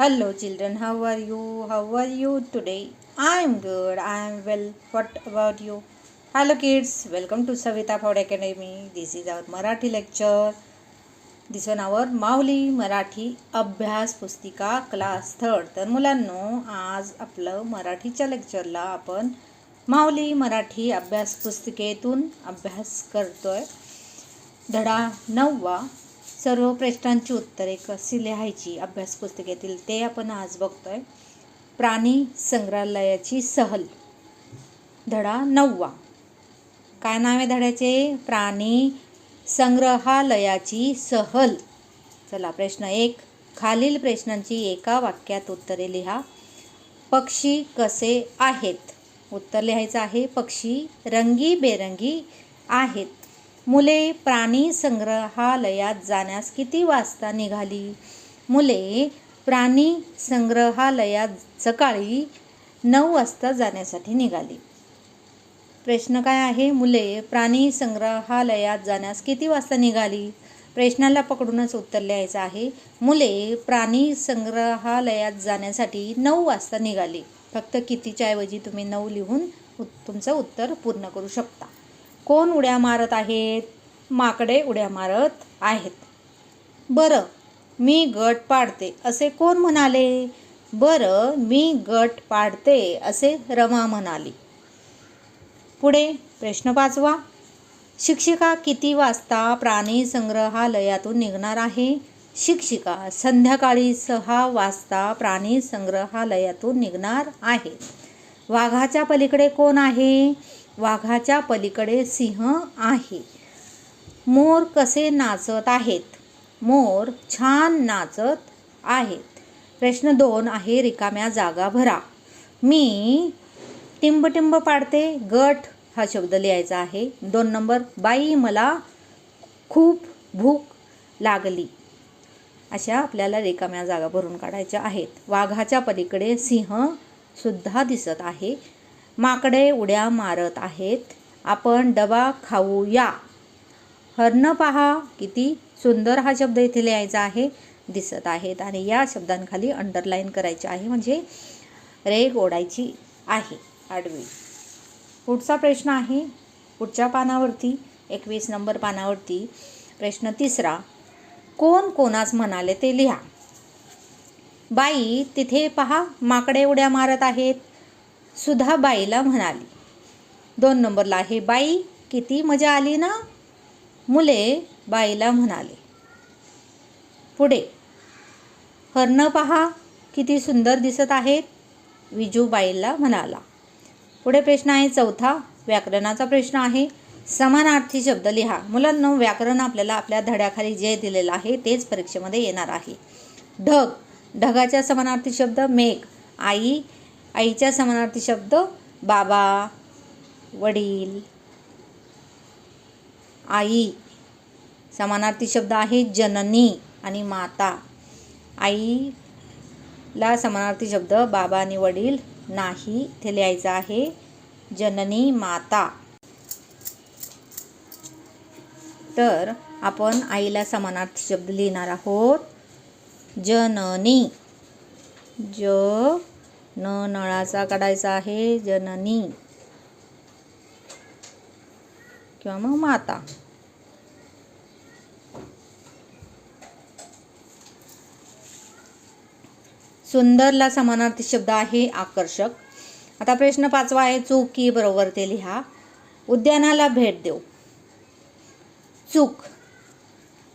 Hello children, how are you? How are you today? I am good. I am well. What about you? Hello kids, welcome to Savita Ford Academy. This is our Marathi lecture. This one our माऊली मराठी अभ्यास पुस्तिका class third तर मुलांनो आज आपलं मराठीच्या लेक्चरला आपण माऊली मराठी अभ्यास पुस्तिकेतून अभ्यास करतोय धडा नववा सर्व प्रश्नांची उत्तरे कशी लिहायची अभ्यास पुस्तिकेतील ते आपण आज बघतोय. प्राणी संग्रहालयाची सहल. धडा नववा. काय नाव आहे धड्याचे? प्राणी संग्रहालयाची सहल. चला प्रश्न एक. खालील प्रश्नांची एका वाक्यात उत्तरे लिहा. पक्षी कसे आहेत? उत्तर लिहायचं आहे पक्षी रंगीबेरंगी आहेत. मुले प्राणी संग्रहालयात जाण्यास किती वाजता निघाली? मुले प्राणी संग्रहालयात सकाळी नऊ वाजता जाण्यासाठी निघाली. प्रश्न काय आहे? मुले प्राणी संग्रहालयात जाण्यास किती वाजता निघाली? प्रश्नाला पकडूनच उत्तर लिहायचं आहे. मुले प्राणी संग्रहालयात जाण्यासाठी नऊ वाजता निघाली. फक्त कितीच्या ऐवजी तुम्ही नऊ लिहून तुमचं उत्तर पूर्ण करू शकता. कोण उड्या मारत आहेत? माकडे उड्या मारत आहेत. बरं मी गट पाडते असे कोण म्हणाले? बरं मी गट पाडते असे रमा म्हणाली. पुढे प्रश्न पाचवा. शिक्षिका किती वाजता प्राणी संग्रहालयातून निघणार आहे? शिक्षिका संध्याकाळी सहा वाजता प्राणी संग्रहालयातून निघणार आहे. वाघाच्या पलीकडे कोण आहे? वाघाच्या पलीकडे सिंह आहे. मोर कसे नाचत आहेत? मोर छान नाचत आहेत. प्रश्न दोन आहे रिकाम्या जागा भरा. मी टिंबटिंब पाडते गट हा शब्द लिहायचा आहे. दोन नंबर बाई मला खूप भूक लागली. अशा आपल्याला रिकाम्या जागा भरून काढायच्या आहेत. वाघाच्या पलीकडे सिंह सुद्धा दिसत आहे. माकडे उड्या मारत आहेत. आपण डबा खाऊया. हरण पहा किती सुंदर हा शब्द इथे लिहायचा आहे दिसत आहेत आणि या शब्दांखाली अंडरलाईन करायचे आहे म्हणजे रेग ओढायची आहे आडवी. पुढचा प्रश्न आहे पुढच्या पानावरती एकवीस नंबर पानावरती प्रश्न तिसरा कोण कोणास म्हणाले ते लिहा. बाई तिथे पहा माकडे उड्या मारत आहेत. सुधा बाईला म्हणाली. दोन नंबरला आहे बाई किती मजा आली ना? मुले बाईला म्हणाले. पुढे हरणं पहा किती सुंदर दिसत आहेत विजू बाईला म्हणाला. पुढे प्रश्न आहे चौथा व्याकरणाचा प्रश्न आहे. समानार्थी शब्द लिहा. मुलांना व्याकरण आपल्याला आपल्या धड्याखाली जे दिलेलं आहे तेच परीक्षेमध्ये येणार आहे. ढग ढगाच्या समानार्थी शब्द मेघ आई आईच्या समानार्थी शब्द बाबा वडील आई. समानार्थी शब्द आहे जननी आणि माता. आईला समानार्थी शब्द बाबा आणि वडील नाही. इथे लिहायचं आहे जननी माता. तर आपण आईला समानार्थी शब्द लिहिणार आहोत. जननी. ज न नळाचा काढायचा आहे जननी. किंवा मग माता. सुंदरला समानार्थी शब्द आहे आकर्षक. आता प्रश्न पाचवा आहे चूक की बरोबर ते लिहा. उद्यानाला भेट देऊ. चूक.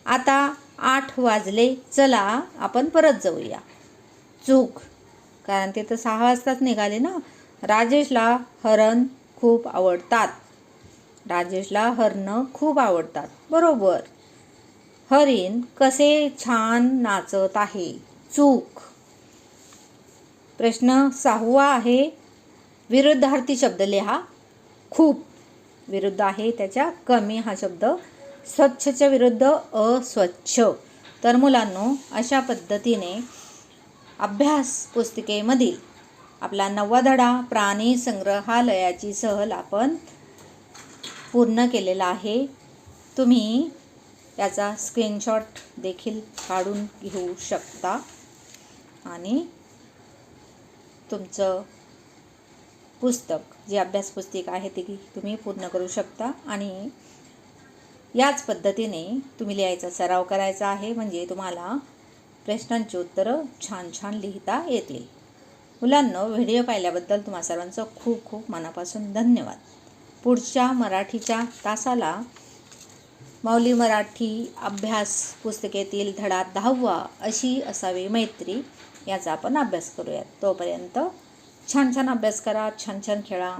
आता आठ वाजले चला आपण परत जाऊया. चूक. कारण ते तर सहा वाजताच निघाले ना. राजेशला हरण खूप आवडतात. राजेशला हरणं खूप आवडतात. बरोबर. हरिण कसे छान नाचत आहे. चूक. प्रश्न सहावा आहे. विरुद्धार्थी शब्द लिहा. खूप विरुद्ध आहे त्याच्या. कमी हा शब्द. स्वच्छच्या विरुद्ध अस्वच्छ. तर मुलांनो अशा पद्धतीने अभ्यास पुस्तिकेमधील आपला नववा धडा प्राणी संग्रहालयाची सहल आपण पूर्ण केलेला आहे. तुम्ही याचा स्क्रीनशॉट देखील काढून घेऊ शकता. आणि तुमचं पुस्तक जे अभ्यास पुस्तिका आहे ती तुम्ही पूर्ण करू शकता. आणि याच पद्धतीने तुम्ही लिहायचा सराव करायचा आहे. म्हणजे तुम्हाला प्रश्नांची उत्तरं छान छान लिहिता येतील. मुलांनो व्हिडिओ पाहिल्याबद्दल तुम्हा सर्वांचं खूप खूप मनापासून धन्यवाद. पुढच्या मराठीच्या तासाला माऊली मराठी अभ्यास पुस्तकेतील धडा दहावा अशी असावी मैत्री याचा आपण अभ्यास करूयात. तोपर्यंत छान छान अभ्यास करा छान छान खेळा.